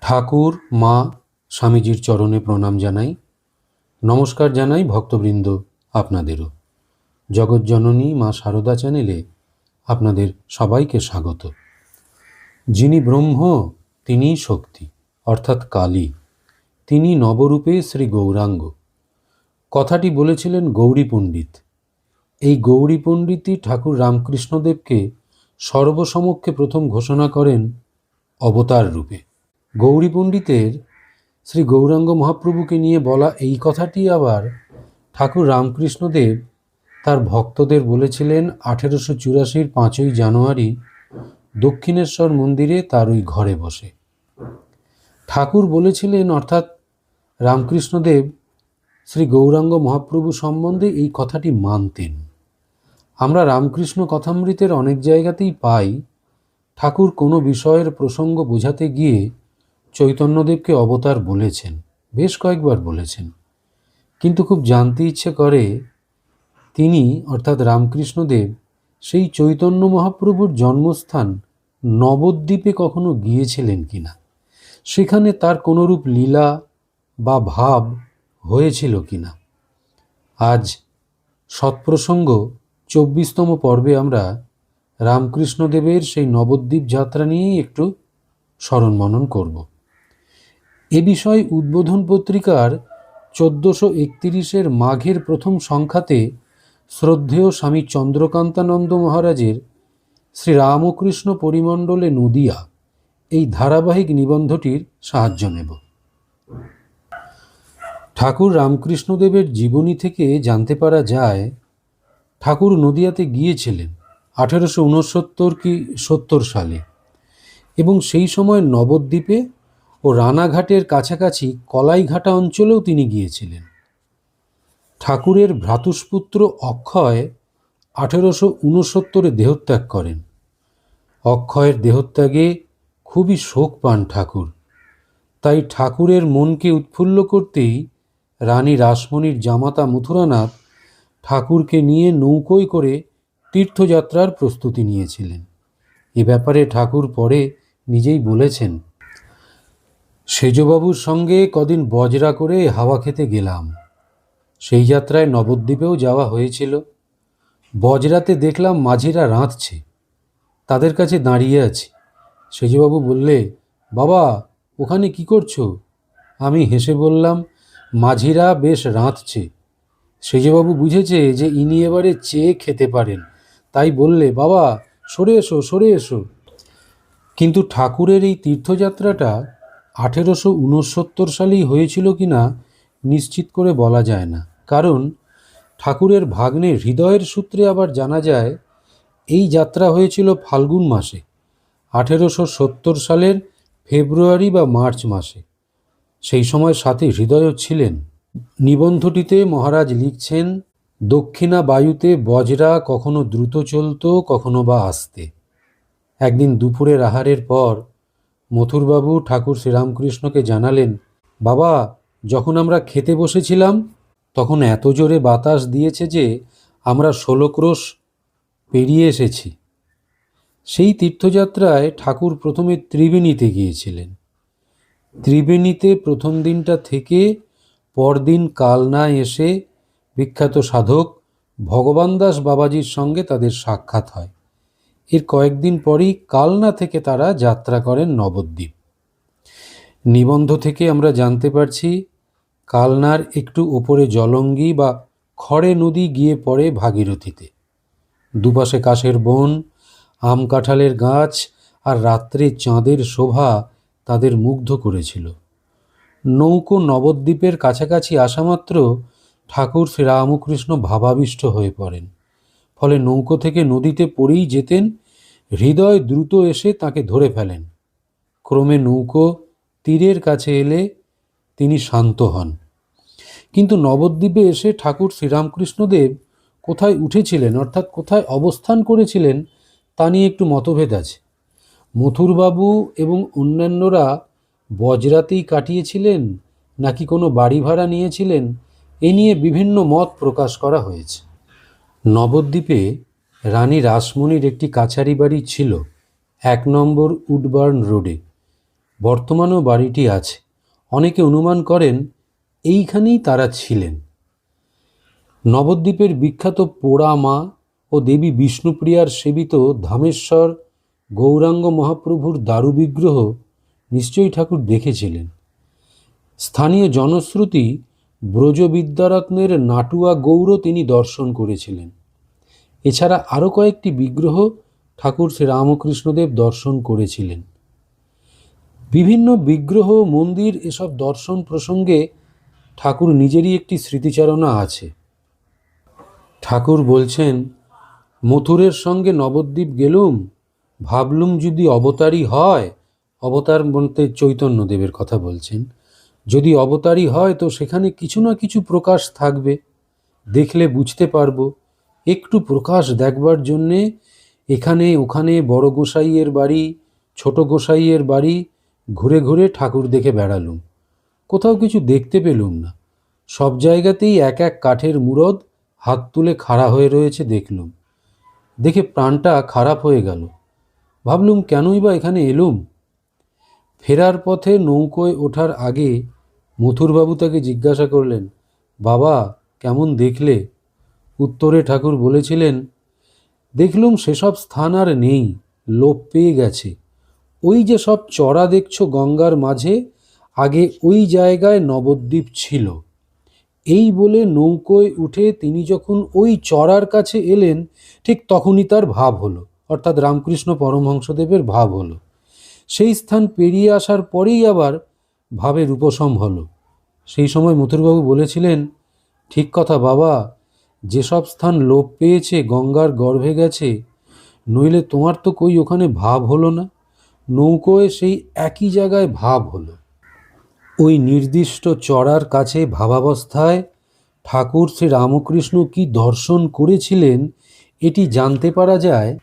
ঠাকুর, মা, স্বামীজির চরণে প্রণাম জানাই। নমস্কার জানাই ভক্তবৃন্দ আপনাদেরও। জগৎজননী মা সারদা চ্যানেলে আপনাদের সবাইকে স্বাগত। যিনি ব্রহ্ম, তিনিই শক্তি, অর্থাৎ কালী। তিনি নবরূপে শ্রী গৌরাঙ্গ। কথাটি বলেছিলেন গৌরী পণ্ডিত। এই গৌরী পণ্ডিতই ঠাকুর রামকৃষ্ণদেবকে সর্বসমক্ষে প্রথম ঘোষণা করেন অবতার রূপে। গৌরী পণ্ডিতের শ্রী গৌরাঙ্গ মহাপ্রভুকে নিয়ে বলা এই কথাটি আবার ঠাকুর রামকৃষ্ণদেব তার ভক্তদের বলেছিলেন আঠেরোশো চুরাশির পাঁচই জানুয়ারি দক্ষিণেশ্বর মন্দিরে তার ওই ঘরে বসে। ঠাকুর বলেছিলেন, অর্থাৎ রামকৃষ্ণদেব শ্রী গৌরাঙ্গ মহাপ্রভু সম্বন্ধে এই কথাটি মানতেন। আমরা রামকৃষ্ণ কথামৃতের অনেক জায়গাতেই পাই ঠাকুর কোনো বিষয়ের প্রসঙ্গ বোঝাতে গিয়ে চৈতন্যদেবকে অবতার বলেছেন, বেশ কয়েকবার বলেছেন। কিন্তু খুব জানতে ইচ্ছে করে তিনি, অর্থাৎ রামকৃষ্ণদেব, সেই চৈতন্য মহাপ্রভুর জন্মস্থান নবদ্বীপে কখনো গিয়েছিলেন কিনা? সেখানে তার কোনোরূপ লীলা বা ভাব হয়েছিল কিনা? আজ সৎপ্রসঙ্গ চব্বিশতম পর্বে আমরা রামকৃষ্ণদেবের সেই নবদ্বীপ যাত্রা নিয়েই একটু স্মরণ মনন করব। এ বিষয়ে উদ্বোধন পত্রিকার চোদ্দোশো একতিরিশের মাঘের প্রথম সংখ্যাতে শ্রদ্ধেয় স্বামী চন্দ্রকান্তানন্দ মহারাজের শ্রী রামকৃষ্ণ পরিমণ্ডলে নদিয়া এই ধারাবাহিক নিবন্ধটির সাহায্য নেব। ঠাকুর রামকৃষ্ণদেবের জীবনী থেকে জানতে পারা যায়, ঠাকুর নদিয়াতে গিয়েছিলেন আঠেরোশো উনসত্তর কি সত্তর সালে এবং সেই সময় নবদ্বীপে ও রানাঘাটের কাছাকাছি কলাইঘাটা অঞ্চলেও তিনি গিয়েছিলেন। ঠাকুরের ভ্রাতুষ্পুত্র অক্ষয় আঠেরোশো উনসত্তরে দেহত্যাগ করেন। অক্ষয়ের দেহত্যাগে খুবই শোক পান ঠাকুর। তাই ঠাকুরের মনকে উৎফুল্ল করতেই রানী রাসমণির জামাতা মথুরানাথ ঠাকুরকে নিয়ে নৌকোয় করে তীর্থযাত্রার প্রস্তুতি নিয়েছিলেন। এ ব্যাপারে ঠাকুর পরে নিজেই বলেছেন সেজবাবুর সঙ্গে কদিন বজরা করে হাওয়া খেতে গেলাম। সেই যাত্রায় নবদ্বীপেও যাওয়া হয়েছিল। বজরাতে দেখলাম মাঝিরা রাঁধছে। তাদের কাছে দাঁড়িয়ে আছি। সেজবাবু বললে, বাবা, ওখানে কি করছ? আমি হেসে বললাম, মাঝিরা বেশ রাঁধছে। সেজবাবু বুঝেছে যে ইনি এবারে চেয়ে খেতে পারেন। তাই বললে, বাবা, সরে এসো সরে এসো। কিন্তু ঠাকুরের এই তীর্থযাত্রাটা আঠেরোশো উনসত্তর সালেই হয়েছিল কি না নিশ্চিত করে বলা যায় না। কারণ ঠাকুরের ভাগ্নে হৃদয়ের সূত্রে আবার জানা যায়, এই যাত্রা হয়েছিল ফাল্গুন মাসে, আঠেরোশো সত্তর সালের ফেব্রুয়ারি বা মার্চ মাসে। সেই সময় সাথে হৃদয়ও ছিলেন। নিবন্ধটিতে মহারাজ লিখছেন, দক্ষিণা বায়ুতে বজরা কখনো দ্রুত চলত, কখনো বা আসতে। একদিন দুপুরের আহারের পর মথুরবাবু ঠাকুর শ্রীরামকৃষ্ণকে জানালেন, বাবা, যখন আমরা খেতে বসেছিলাম, তখন এত জোরে বাতাস দিয়েছে যে আমরা ষোলো ক্রোশ পেরিয়ে এসেছি। সেই তীর্থযাত্রায় ঠাকুর প্রথমে ত্রিবেণীতে গিয়েছিলেন। ত্রিবেণীতে প্রথম দিনটা থেকে পরদিন কালনায় এসে বিখ্যাত সাধক ভগবান দাস বাবাজির সঙ্গে তাদের সাক্ষাৎ হয়। এর কয়েকদিন পরেই কালনা থেকে তারা যাত্রা করেন নবদ্বীপ। নিবন্ধ থেকে আমরা জানতে পারছি, কালনার একটু উপরে জলঙ্গি বা খড়ে নদী গিয়ে পড়ে ভাগীরথীতে। দুপাশে কাশের বন, আম কাঁঠালের গাছ আর রাত্রে চাঁদের শোভা তাদের মুগ্ধ করেছিল। নৌকো নবদ্বীপের কাছাকাছি আসামাত্র ঠাকুর শ্রীরামকৃষ্ণ ভাবাবিষ্ট হয়ে পড়েন। ফলে নৌকো থেকে নদীতে পড়েই যেতেন হৃদয় দ্রুত এসে তাকে ধরে ফেলেন। ক্রমে নৌকো তীরের কাছে এলে তিনি শান্ত হন। কিন্তু নবদ্বীপে এসে ঠাকুর শ্রীরামকৃষ্ণদেব কোথায় উঠেছিলেন, অর্থাৎ কোথায় অবস্থান করেছিলেন, তা নিয়ে একটু মতভেদ আছে। মথুরবাবু এবং অন্যান্যরা বজরাতেই কাটিয়েছিলেন, নাকি কোনো বাড়ি ভাড়া নিয়েছিলেন, এ নিয়ে বিভিন্ন মত প্রকাশ করা হয়েছে। নবদ্বীপে রানী রাসমণির একটি কাছারি বাড়ি ছিল এক নম্বর উডবার্ন রোডে। বর্তমানেও বাড়িটি আছে। অনেকে অনুমান করেন এইখানেই তারা ছিলেন। নবদ্বীপের বিখ্যাত পোড়া মা ও দেবী বিষ্ণুপ্রিয়ার সেবিত ধামেশ্বর গৌরাঙ্গ মহাপ্রভুর দারু বিগ্রহ নিশ্চয়ই ঠাকুর দেখেছিলেন। স্থানীয় জনশ্রুতি ব্রজবিদ্যারত্নের নাটুয়া গৌর তিনি দর্শন করেছিলেন। এছাড়া আরও কয়েকটি বিগ্রহ ঠাকুর শ্রী রামকৃষ্ণদেব দর্শন করেছিলেন। বিভিন্ন বিগ্রহ, মন্দির এসব দর্শন প্রসঙ্গে ঠাকুর নিজেরই একটি স্মৃতিচারণা আছে। ঠাকুর বলছেন, মথুরের সঙ্গে নবদ্বীপ গেলুম, ভাবলুম যদি অবতারই হয়, অবতার বলতে চৈতন্যদেবের কথা বলছেন, যদি অবতারই হয় তো সেখানে কিছু না কিছু প্রকাশ থাকবে, দেখলে বুঝতে পারব। একটু প্রকাশ দেখবার জন্যে এখানে ওখানে বড় গোসাইয়ের বাড়ি, ছোট গোসাইয়ের বাড়ি, ঘুরে ঘুরে ঠাকুর দেখে বেড়ালুম। কোথাও কিছু দেখতে পেলুম না। সব জায়গাতেই এক এক কাঠের মুরদ হাত তুলে খাড়া হয়ে রয়েছে দেখলুম। দেখে প্রাণটা খারাপ হয়ে গেল। ভাবলুম, কেনই বা এখানে এলুম? ফেরার পথে নৌকোয় ওঠার আগে মথুরবাবু তাকে জিজ্ঞাসা করলেন, বাবা, কেমন দেখলে? উত্তরে ঠাকুর বলেছিলেন, দেখলুম সেসব স্থান আর নেই, লোপ পেয়ে গেছে। ওই যে সব চড়া দেখছ গঙ্গার মাঝে, আগে ওই জায়গায় নবদ্বীপ ছিল। এই বলে নৌকোয় উঠে তিনি যখন ওই চড়ার কাছে এলেন, ঠিক তখনই তার ভাব হলো, অর্থাৎ রামকৃষ্ণ পরমহংসদেবের ভাব হলো। সেই স্থান পেরিয়ে আসার পরেই আবার ভাবের উপশম হলো। সেই সময় মথুরবাবু বলেছিলেন, ঠিক কথা বাবা যেসব স্থান লোপ পেয়েছে, গঙ্গার গর্ভে গেছে, নইলে তোমার তো কই ওখানে ভাব হলো না? নৌকোয় সেই একই জায়গায় ভাব হলো। ওই নির্দিষ্ট চড়ার কাছে ভাবাবস্থায় ঠাকুর শ্রী রামকৃষ্ণ কি দর্শন করেছিলেন, এটি জানতে পারা যায়।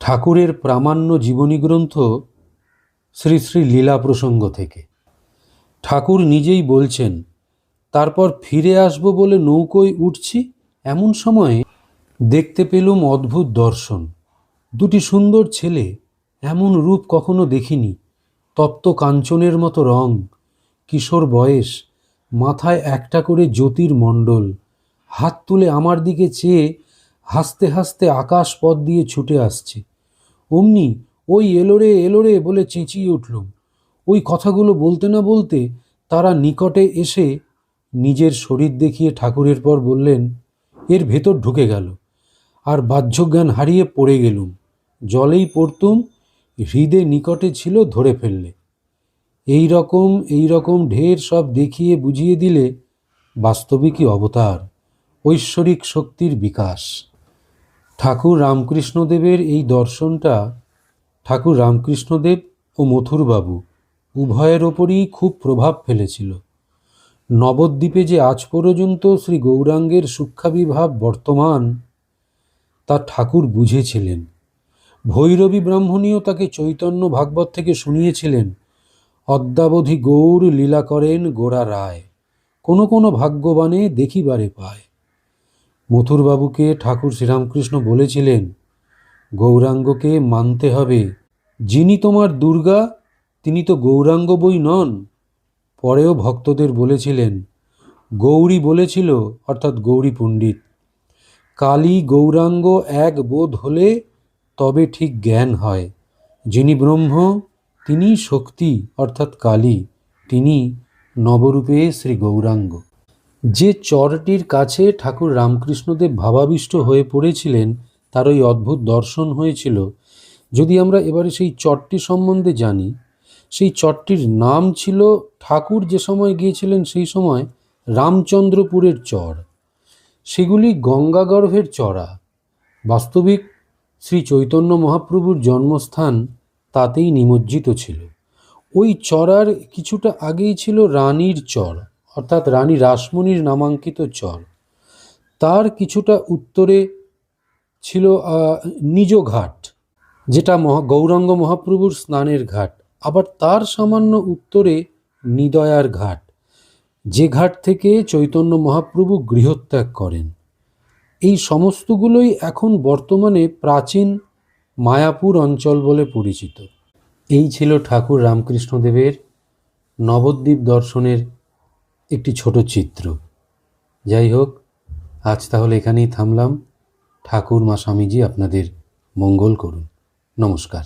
ঠাকুরের প্রামাণ্য জীবনী গ্রন্থ শ্রী শ্রী লীলা প্রসঙ্গ থেকে। ঠাকুর নিজেই বলছেন, তারপর ফিরে আসব বলে নৌকোয় উঠছি? এমন সময়ে দেখতে পেলুম অদ্ভুত দর্শন। দুটি সুন্দর ছেলে এমন রূপ কখনো দেখিনি। তপ্ত কাঞ্চনের মতো রং, কিশোর বয়স, মাথায় একটা করে জ্যোতির মণ্ডল, হাত তুলে আমার দিকে চেয়ে হাসতে হাসতে আকাশ পথ দিয়ে ছুটে আসছে। অমনি ওই এলোরে এলোরে বলে চেঁচিয়ে উঠলুম। ওই কথাগুলো বলতে না বলতে তারা নিকটে এসে নিজের শরীর দেখিয়ে ঠাকুরের পর বললেন এর ভেতর ঢুকে গেল। আর বাহ্যজ্ঞান হারিয়ে পড়ে গেলুম। জলেই পড়তুম, হৃদে নিকটে ছিল ধরে ফেললে। এই রকম এই রকম ঢের সব দেখিয়ে বুঝিয়ে দিলে বাস্তবিকই অবতার, ঐশ্বরিক শক্তির বিকাশ। ঠাকুর রামকৃষ্ণদেবের এই দর্শনটা ঠাকুর রামকৃষ্ণদেব ও মথুরবাবু উভয়ের ওপরই খুব প্রভাব ফেলেছিল। নবদ্বীপে যে আজ পর্যন্ত শ্রী গৌরাঙ্গের সূক্ষাবিভাব বর্তমান, তা ঠাকুর বুঝেছিলেন। ভৈরবী ব্রাহ্মণীও তাকে চৈতন্য ভাগবত থেকে শুনিয়েছিলেন, অদ্যাবধি গৌর লীলা করেন গোড়া রায়। কোনো কোনো ভাগ্যবানে দেখিবারে পায়। মথুরবাবুকে ঠাকুর শ্রীরামকৃষ্ণ বলেছিলেন, গৌরাঙ্গকে মানতে হবে। যিনি তোমার দুর্গা, তিনি তো গৌরাঙ্গ বই নন। পরেও ভক্তদের বলেছিলেন, গৌরী বলেছিল, অর্থাৎ গৌরী পণ্ডিত, কালী গৌরাঙ্গ এক বোধ হলে তবে ঠিক জ্ঞান হয়। যিনি ব্রহ্ম, তিনি শক্তি, অর্থাৎ কালী, তিনি নবরূপে শ্রী গৌরাঙ্গ। যে চরটির কাছে ঠাকুর রামকৃষ্ণদেব ভাবাবিষ্ট হয়ে পড়েছিলেন, তার ওই অদ্ভুত দর্শন হয়েছিল। যদি আমরা এবারে সেই চরটি সম্বন্ধে জানি সেই চরটির নাম ছিল ঠাকুর যে সময় গিয়েছিলেন সেই সময় রামচন্দ্রপুরের চর। সেগুলি গঙ্গাগর্ভের চড়া। বাস্তবিক শ্রী চৈতন্য মহাপ্রভুর জন্মস্থান তাতেই নিমজ্জিত ছিল। ওই চড়ার কিছুটা আগেই ছিল রানীর চর, অর্থাৎ রানী রাসমণির নামাঙ্কিত চর। তার কিছুটা উত্তরে ছিল নিজ ঘাট, যেটা মহা, গৌরাঙ্গ মহাপ্রভুর স্নানের ঘাট। আবার তার সামান্য উত্তরে নিদয়ার ঘাট, যে ঘাট থেকে চৈতন্য মহাপ্রভু গৃহত্যাগ করেন। এই সমস্তগুলোই এখন বর্তমানে প্রাচীন মায়াপুর অঞ্চল বলে পরিচিত। এই ছিল ঠাকুর রামকৃষ্ণদেবের নবদ্বীপ দর্শনের একটি ছোট চিত্র। যাই হোক, আজ তাহলে এখানেই থামলাম। ঠাকুর মা স্বামীজি আপনাদের মঙ্গল করুন। নমস্কার।